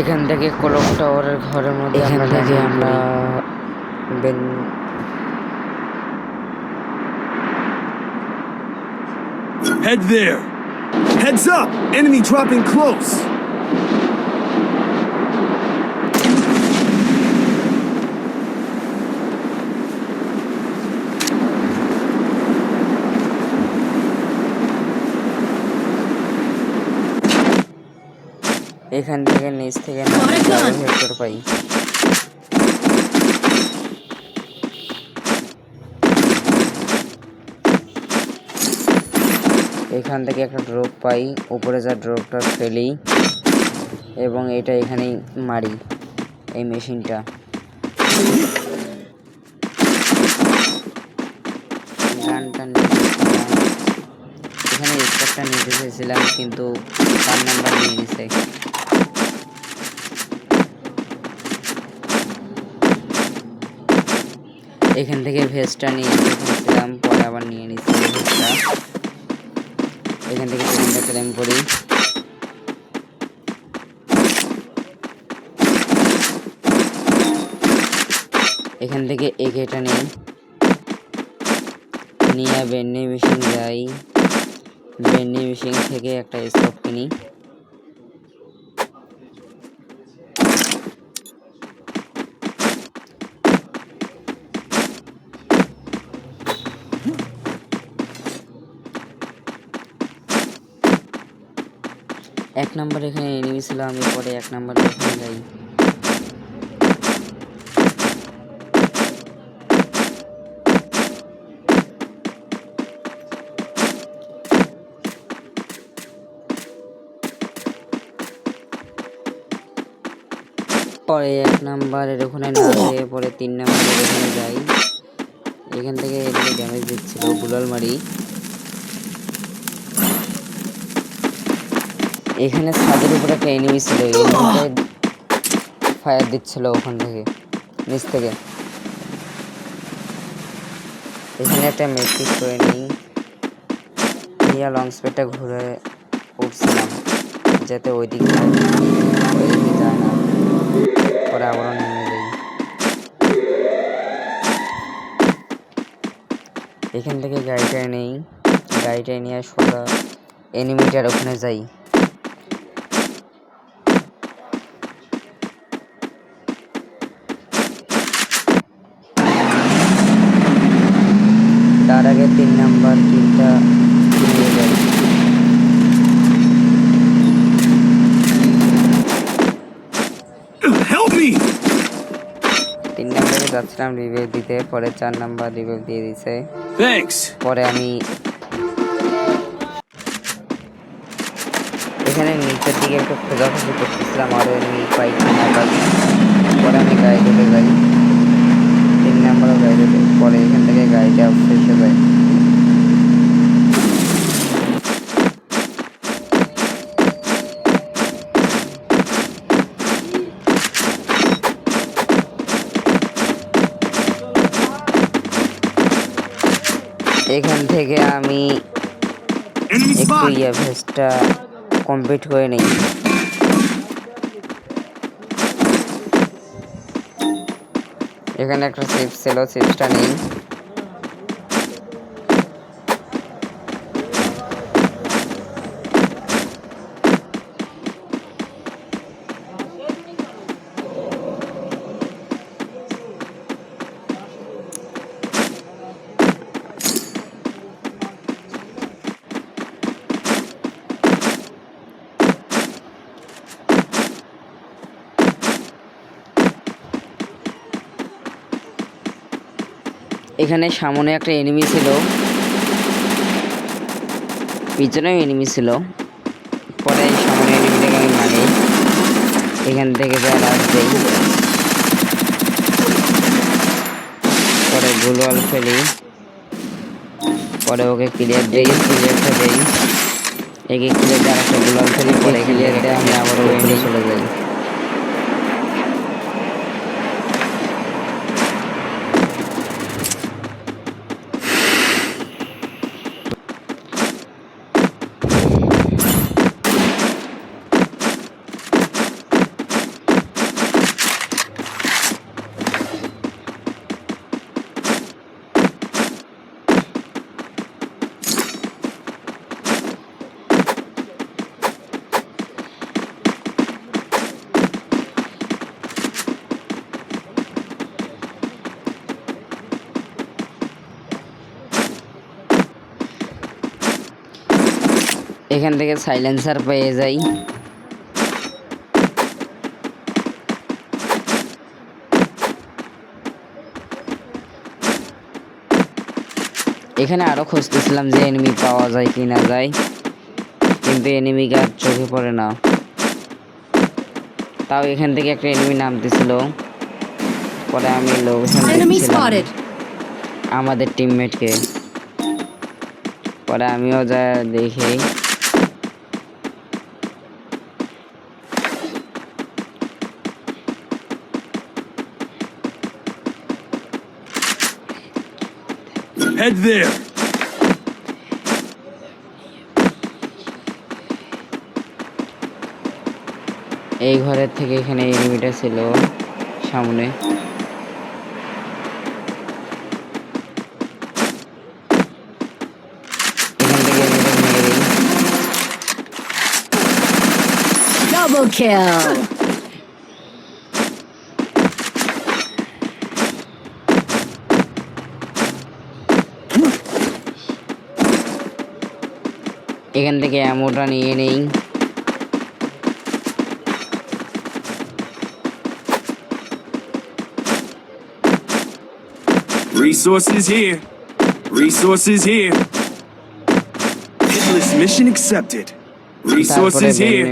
এখান থেকে কলক টাওয়ারের ঘরের মধ্যে এখান থেকে আমরা বেন Head there. Heads up! Enemy dropping close. এখান থেকে নিচ থেকে ভেক্টর পাই। এখান থেকে একটা ড্রপ পাই উপরে যা ড্রপটা ফেলি এবং এটা এখানেই মারি এই মেশিনটা। এখানে স্টারটা নিতে চেয়েছিলাম কিন্তু তার নাম্বার নিয়ে নিছে। এখান থেকে ভেস্টটা নিয়ে এসেছিলাম পরে আবার নিয়ে নিচ্ছি ভেস্টটা এখান থেকে ট্রেনটা ক্লেম করি। এখান থেকে এগেটা নেই। নিয়ে বেন্নি মেশিন যাই। বেন্নি মেশিন থেকে একটা স্কোপ কিনি। এক নাম্বার এখানে এনিমি ছিল, আমি পরে এক নাম্বার এখানে যাই। পরে এক নাম্বারের ওখানে না পরে তিন নাম্বারের ওখানে যাই। এখান থেকে এদিকে ড্যামেজ দিচ্ছিল বুলাল মারি এখানে ছাদের উপরে একটা এনিমি ছিল ফায়ার দিচ্ছিল ওখান থেকে, নিচ থেকে। এখানে একটা মেট্রিক করে নিই নিয়ে লং স্পেডটা ঘুরে উঠছিলাম, যাতে ওই দিকে যায় না, পরে আবারও নেমে যাই। এখান থেকে গাড়িটা নেই, গাড়িটা নিয়ে সোজা এনিমিটার ওখানে যাই তার আগে তিন নাম্বার তিনটা নিয়ে যাই Help me! তিন নাম্বারে যাচ্ছিলাম রিভিউ দিতে পরে চার নাম্বার রিভিউ দিয়ে দিছে। থ্যাঙ্কস পরে আমি এখানে নিচের দিকে একটু খোঁজাখুঁজি করতেছিলাম আরও এমনি পাই কিনা পাই পরে আমি গাড়ি ধরে যাই। তিন নাম্বারও গাড়ি তুলে এখান থেকে আমি একটু! ইয়ে ভেস্টটা কমপ্লিট করে নিই এখানে একটা সেফ ছিল সেফটা নেই এখানে সামনে একটা এনিমি ছিল। পিছনেও এনিমি ছিল। পরে সামনে এনিমিটাকে আমি মারি। এখান থেকে যা দেই পরে গুলওয়াল ফেলি পরে ওকে ক্লিয়ার দিই ক্লিয়ারটা দেই। একে ক্লিয়ার দিয়ে একটা গুলওয়াল ফেলি পরে ক্লিয়ার দিয়ে আমি আবার ওখানে চলে যাই। এখান থেকে সাইলেন্সার পেয়ে যাই। এখানে আরও খুঁজতেছিলাম যে এনিমি পাওয়া যায় কি না যায় কিন্তু এনিমি আর চোখে পড়ে না। তাও এখান থেকে একটা এনিমি নামতেছিল। পরে আমি লোকেশন. আমাদের টিমমেটকে পরে আমিও যা দেখি। Head there. এই ঘরের থেকে এখানে এনিমিটা ছিল সামনে Double kill. এখান থেকে অ্যামোটা নিয়ে নেই Resources here. Resources here. Hitless mission accepted. Resources here.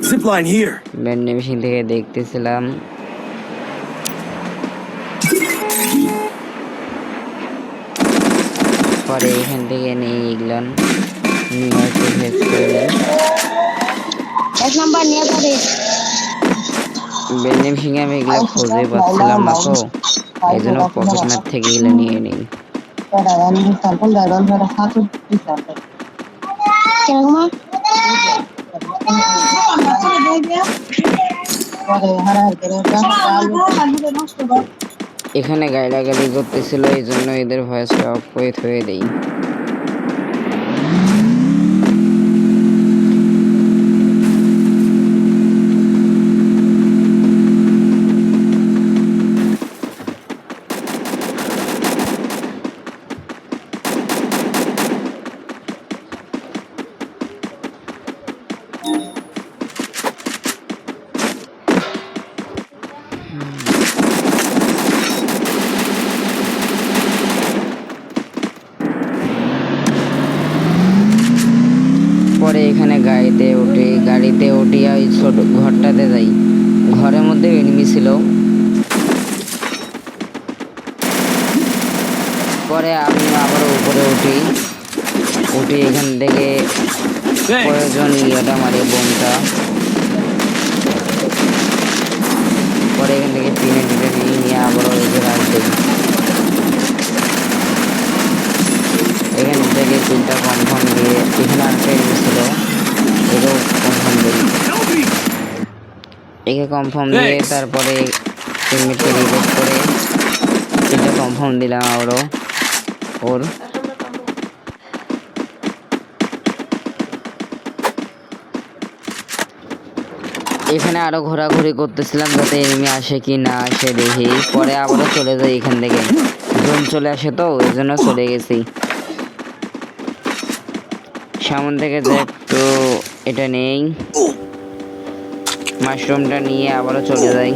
Zipline here. Band machine থেকে দেখতেছিলাম পরে এখান থেকে নিয়ে এগুলাম নিয়ে একটু ভেজ করে নিই এক নাম্বার নিয়ে পড়ে। ব্যান্ড মেশিনে আমি এগুলো খুঁজে পাচ্ছিলাম না তো। এই জন্য পকেট ম্যাপ থেকে এগুলো নিয়ে নিই। কীরকম এখানে গাইলাগালি করতেছিল এই জন্য এদের ভয়েসটা অফ করে থয়ে দেই পরে এখানে গাড়িতে উঠে গাড়িতে উঠিয়া ওই ছোট ঘরটাতে যাই। ঘরের মধ্যে এনিমি ছিল। পরে আমি আবার উপরে উঠি। উঠি এখান থেকে. প্রয়োজন ইয়েটা মারি বোমটা পরে এখান থেকে পিনে টিনে নিয়ে নিয়ে আবার ওই যে রাখ এখান থেকে তিনটা কনফার্ম দিয়ে এখানে এনিমি ছিল। এটাও কনফার্ম দিই একে কনফার্ম দিয়ে তারপরে টিমমেটকে রিপোর্ট করে তিনটা কনফার্ম দিলাম আবারও। ওর। এখানে আরও ঘোরাঘুরি করতেছিলাম যাতে এনিমি আসে কি না আসে দেখি। পরে আবারও চলে যাই এখান থেকে। জোন চলে আসে তো ওই জন্য চলে গেছি। সামন থেকে যে একটু এটা নেই। মাশরুমটা নিয়ে আবারও চলে যাই।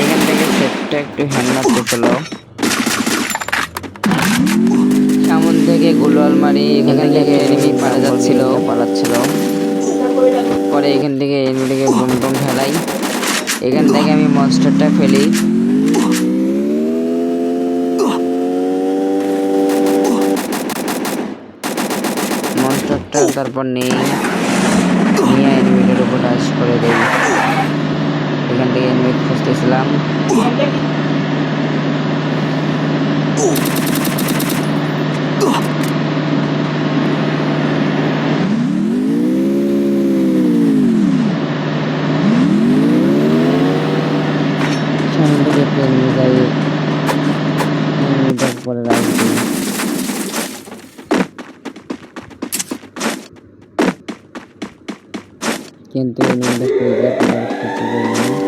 এখান থেকে সেটটা একটু হ্যান্ড মারতেছিল সামন থেকে গুলোয়াল মারি, এখান থেকে এনিমি পালা যাচ্ছিল, পালাচ্ছিল। পরে এখান থেকে এনিমিটাকে বুম টুম ফেলাই। এখান থেকে আমি মনস্টারটা ফেলি। মনস্টারটা তারপর নেই। নিয়ে এনিমিটার উপর টাচ করে দেই। এখান থেকে এনিমি খুঁজতেছিলাম সামনে থেকে একটা এনিমি যাই এনিমিটার পরে রাখছি কিন্তু পাওয়ার কিছু নেই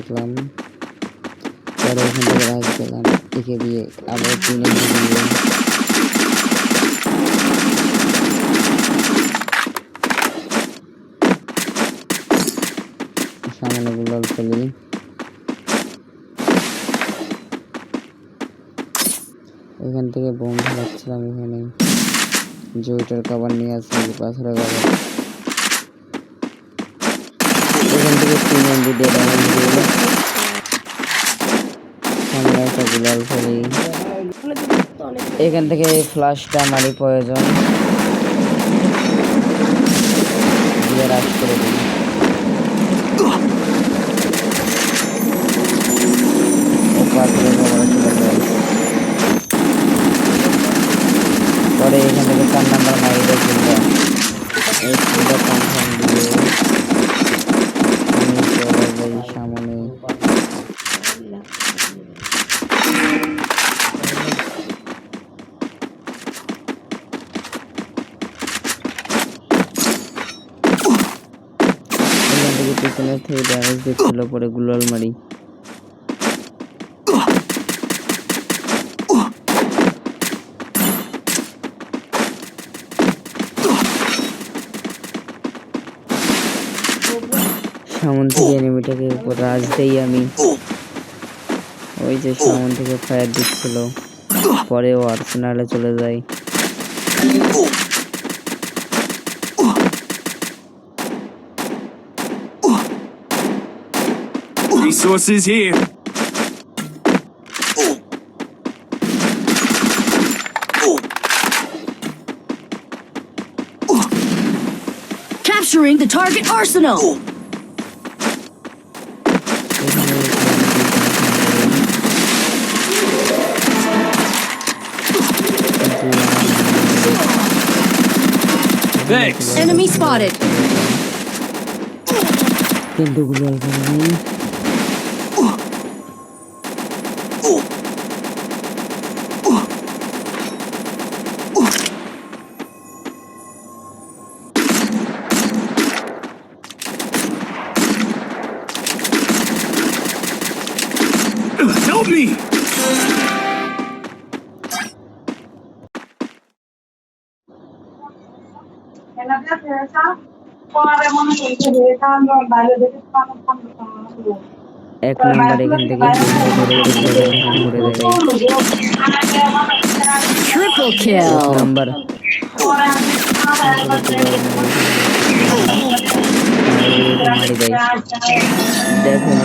আসলাম পরে এখান থেকে রাজ একে দিয়ে আবার তিন সামনে গুলাল ফেলি। এখান থেকে বোম ফেলাচ্ছিলাম এখানে। জয়টার কাবার নিয়ে আসলাম পাথরের কাবার এখান থেকে তিন এখান থেকে ফ্লাশটা আমারই প্রয়োজন। পরে এখান চার নাম্বার মারি দেয় কিনটা এই কিনটা কনফার্ম দিয়ে আমি চলে যাই সামনে। পিছনের থেকে ড্যামেজ দিচ্ছিল পরে গুলাল মারি। সামন থেকে এনিমিটাকে উপর রাজ দেই আমি ওই যে সামন থেকে ফায়ার দিচ্ছিল পরে ও আর্সেনালে চলে যায় Resources here. Capturing the target arsenal. Thanks. Enemy spotted. এক নাম্বার এখান থেকে নাম্বার মারি দেয় দেখো না